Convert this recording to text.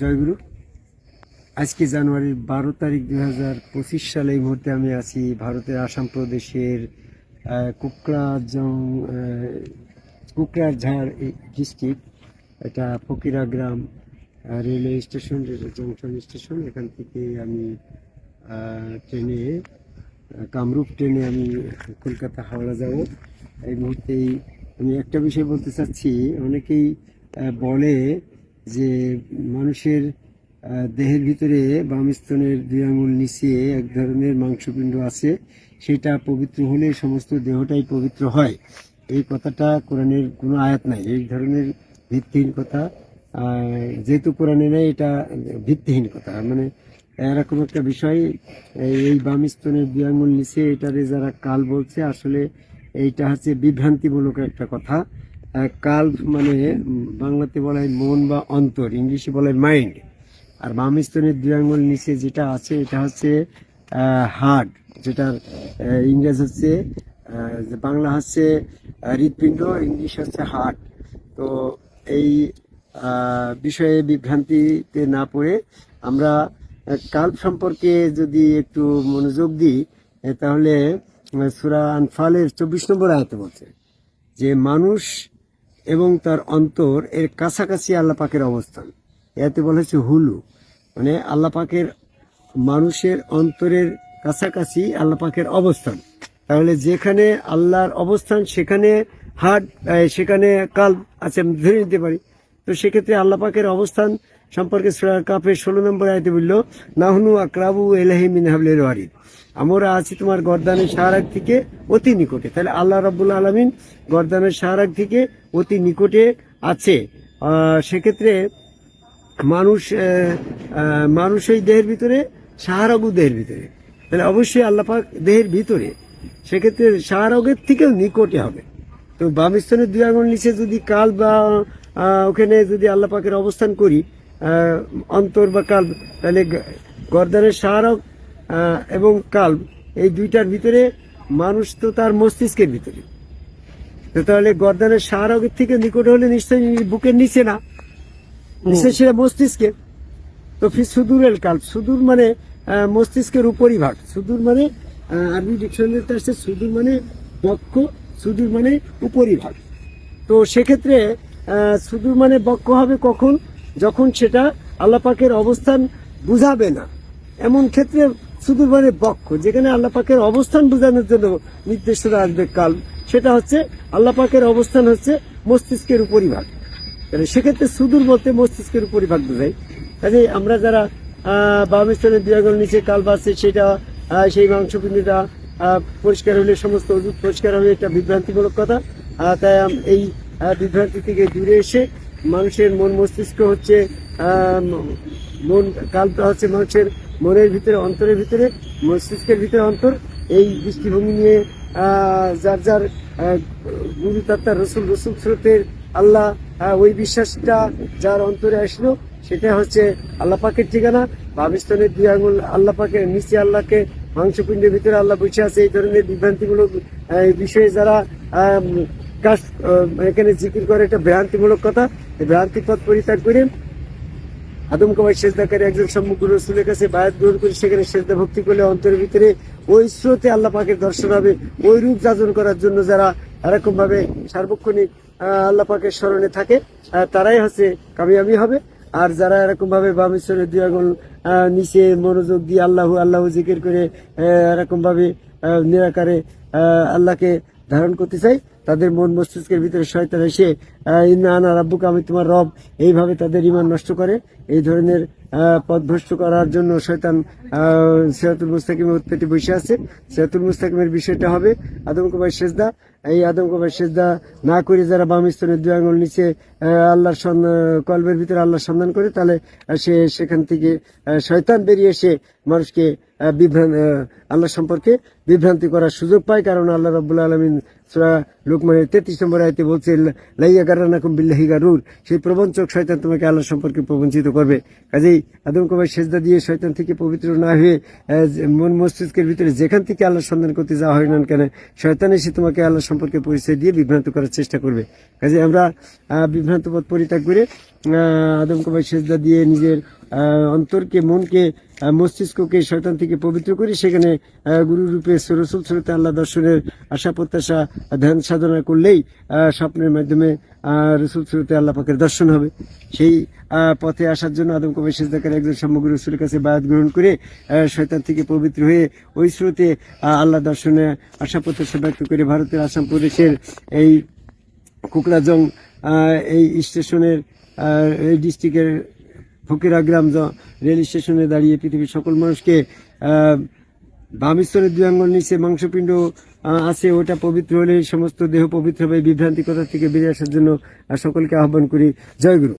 জয়গুরু। আজকে জানুয়ারির বারো তারিখ দুই হাজার পঁচিশ সালে এই মুহূর্তে আমি আছি ভারতের আসাম প্রদেশের কুকড়াজং কুকড়াঝাড় ডিস্ট্রিক্ট, এটা Fakiragram railway station junction station. এখান থেকে আমি ট্রেনে, কামরূপ ট্রেনে আমি কলকাতা হাওড়া যাব। এই মুহূর্তেই আমি একটা বিষয় বলতে চাচ্ছি, অনেকেই বলে যে মানুষের দেহের ভিতরে বাম স্তনের দুই আঙুল নিচে এক ধরনের মাংসপিণ্ড আছে, সেটা পবিত্র হলে সমস্ত দেহটাই পবিত্র হয়। এই কথাটা কোরআনের কোনো আয়াত নাই। এই ধরনের ভিত্তিহীন কথা যেহেতু কোরআনে নেই, এটা ভিত্তিহীন কথা। মানে এরকম একটা বিষয়, এই- এই বাম স্তনের দুই আঙুল নিচে এটারে যারা কাল বলছে, আসলে এইটা হচ্ছে বিভ্রান্তিমূলক একটা কথা। আহ, কাল মানে বাংলাতে বলা হয় মন বা অন্তর ইংলিশে বলা হয় মাইন্ড। আর বাম স্তনের দুই আঙুল নিচে যেটা আছে এটা হচ্ছে হার্ট যেটার ইংরেজ হচ্ছে বাংলা হচ্ছে হৃৎপিণ্ড ইংলিশ হচ্ছে হার্ট। তো এই বিষয়ে বিভ্রান্তিতে না পড়ে আমরা কাল সম্পর্কে যদি একটু মনোযোগ দিই তাহলে সুরা আনফালের চব্বিশ নম্বর আয়তে বলছে যে মানুষ এবং তার অন্তর এর কাছাকাছি আল্লাহ পাকের অবস্থান। এতে বলা হয়েছে হুলু। মানে আল্লাপাকের মানুষের অন্তরের কাছাকাছি আল্লাহ পাকের অবস্থান। তাহলে যেখানে আল্লাহর অবস্থান, সেখানে হাট সেখানে কাল আছে ধরে নিতে পারি। তো সেক্ষেত্রে আল্লাহ পাকের অবস্থান সম্পর্কে সূরা কাপের ষোলো নম্বর আয়তে বলল, নাহনু আকরাবু এলাহি মিন হাবলিল ওয়ারিদ। আমরা আছি তোমার গর্দানের সাহারাগ থেকে অতি নিকটে। তাহলে আল্লাহ রাব্বুল আলমিন গর্দানের সাহারাগ থেকে অতি নিকটে আছে। সেক্ষেত্রে মানুষ মানুষ এই দেহের ভিতরে সাহারাগু দেহের ভিতরে। তাহলে অবশ্যই আল্লাপাক দেহের ভিতরে। সেক্ষেত্রে সাহারাগের থেকেও নিকটে হবে। তো বাম স্তনের দুই আঙুল নিচে যদি কাল বা ওখানে যদি আল্লাহ পাকের অবস্থান করি অন্তর বা কাল তাহলে গর্দানের সাহারক আহ, এবং কাল এই দুইটার ভিতরে মানুষ তো তার মস্তিষ্কের ভিতরে। তো তাহলে গর্দানের সাহারকের থেকে নিকট হলে নিশ্চয়ই বুকের নিচে না। নিশ্চয়ই সেটা মস্তিষ্কে তো ফির সুদূরের কাল সুদূর মানে মস্তিষ্কের উপরই ভাগ সুদূর মানে আরবি ডিকশনারিতে আসছে সুদূর মানে বক্ষ সুদূর মানে উপরই ভাগ তো সেক্ষেত্রে সুদূর মানে বক্ষ হবে কখন? যখন সেটা আল্লাহ পাকের অবস্থান বুঝাবে না এমন ক্ষেত্রে সুদূর মানে বক্ষ যেখানে আল্লাহ পাকের অবস্থান বোঝানোর জন্য নির্দেশনা আসবে কাল সেটা হচ্ছে আল্লাহ পাকের অবস্থান হচ্ছে মস্তিষ্কের উপরই ভাগ তাহলে সেক্ষেত্রে সুদূর বলতে মস্তিষ্কের উপরিভাগ বোঝায়। কাজে আমরা যারা আহ, বাম স্তনের দুয়াগল নিচে কাল বাসছে সেটা সেই মাংসপিণ্ডটা পরিষ্কার হলে সমস্ত ওষুধ পরিষ্কার হবে এটা বিভ্রান্তিমূলক কথা। তাই এই বিভ্রান্তি থেকে দূরে এসে মানুষের মন মস্তিষ্ক হচ্ছে মন, কালটা হচ্ছে মানুষের মনের ভিতরে, অন্তরের ভিতরে, মস্তিষ্কের ভিতরে অন্তর। এই দৃষ্টিভঙ্গি নিয়ে যার যার গুরু তাত্তা রসুল রসুল স্রোতের আল্লাহ ওই বিশ্বাসটা যার অন্তরে আসলো, সেটা হচ্ছে আল্লাহ পাকের ঠিকানা। ভাবিস্তনের দুই আঙুল আল্লাহ পাকের নিচে আল্লাহকে, মাংসপিণ্ডের ভিতরে আল্লাহ বসে আছে। এই ধরনের বিভ্রান্তিমূলক বিষয়ে যারা কাজ এখানে জিকির করে একটা ভ্রান্তিমূলক কথা। ভ্রান্তি পথ পরিত্যাগ করে আদম কুমার সেজদাকারী একজন সম্মুখ রসুলের কাছে বায়াত গ্রহণ করে সেখানে সেজদা ভক্তি করলে অন্তরের ভিতরে ওই স্রোতে আল্লাহ পাকের দর্শন হবে ওই রূপ যাজন করার জন্য যারা এরকম ভাবে সার্বক্ষণিক আল্লাহ পাকের স্মরণে থাকে তারাই হচ্ছে কামিয়াবি হবে। আর যারা এরকম ভাবে বামেশ্বরের দুই আহ, নিচে মনোযোগ দিয়ে আল্লাহ আল্লাহ জিকির করে এরকম ভাবে নিরাকারে আল্লাহকে ধারণ করতে চাই তাদের মন মস্তিষ্কের ভিতরে শয়তান এসে ইন্না আনা রাব্বুক, আমি তোমার রব। এইভাবে তাদের ইমান নষ্ট করে। এই ধরনের পথভ্রষ্ট করার জন্য শয়তান সিরাতুল মুস্তাকিমের উৎপত্তি বসে আছে। সিরাতুল মুস্তাকিমের বিষয়টা হবে আদম কবাই সেজদা। এই আদম সেজদা না করে যারা বাম স্তনের দুই আঙুল নিচে আল্লাহর কলবের ভিতরে আল্লাহর সন্ধান করে, তাহলে সে সেখান থেকে শয়তান বেরিয়ে এসে মানুষকে বিভ্রান্ত আল্লাহ সম্পর্কে বিভ্রান্তি করার সুযোগ পায়। কারণ আল্লাহ রব্বুল আলমিন সুরা লোকমানের তেত্রিশ নম্বর আয়তে বলছে লাইয়া গারানাকুম বিল্লাহি গারুর। সেই প্রবঞ্চক শয়তান তোমাকে আল্লাহ সম্পর্কে প্রবঞ্চিত করবে। কাজেই আদম কবাই সেজদা দিয়ে শয়তান থেকে পবিত্র না হয়ে মন মস্তিষ্কের ভিতরে যেখান থেকে আল্লাহ সন্ধান করতে যাওয়া হয় না কেন, শয়তান এসে তোমাকে আল্লাহ সম্পর্কে পরিচয় দিয়ে বিভ্রান্ত করার চেষ্টা করবে। কাজে আমরা বিভ্রান্ত পথ পরিত্যাগ করে আদম কবাই সেজদা দিয়ে নিজের অন্তরকে, মনকে মস্তিষ্ককে শয়তান থেকে পবিত্র করে সেখানে গুরুরূপে রসুল স্রোতে আল্লাহ দর্শনের আশা, প্রত্যাশা, ধ্যান সাধনা করলেই স্বপ্নের মাধ্যমে রসুল স্রোতে আল্লাহ পাকের দর্শন হবে। সেই পথে আসার জন্য আদম কবে সেজদাকার একজন সমগ্র রসুলের কাছে বায়াত গ্রহণ করে শয়তান থেকে পবিত্র হয়ে ওই স্রোতে আল্লাহ দর্শনে আশা, প্রত্যাশা ব্যক্ত করে ভারতের আসাম প্রদেশের এই কুকড়াজং এই স্টেশনের এই ডিস্ট্রিক্টের ফকিরাগ্রাম গ্রাম রেল স্টেশনে দাঁড়িয়ে পৃথিবীর সকল মানুষকে বামিস্তরের দুই আঙ্গুল নিচে মাংসপিণ্ড আছে, ওটা পবিত্র হলে সমস্ত দেহ পবিত্র হবে, বিভ্রান্তিকতা থেকে বেরিয়ে আসার জন্য সকলকে আহ্বান করি। জয় গুরু।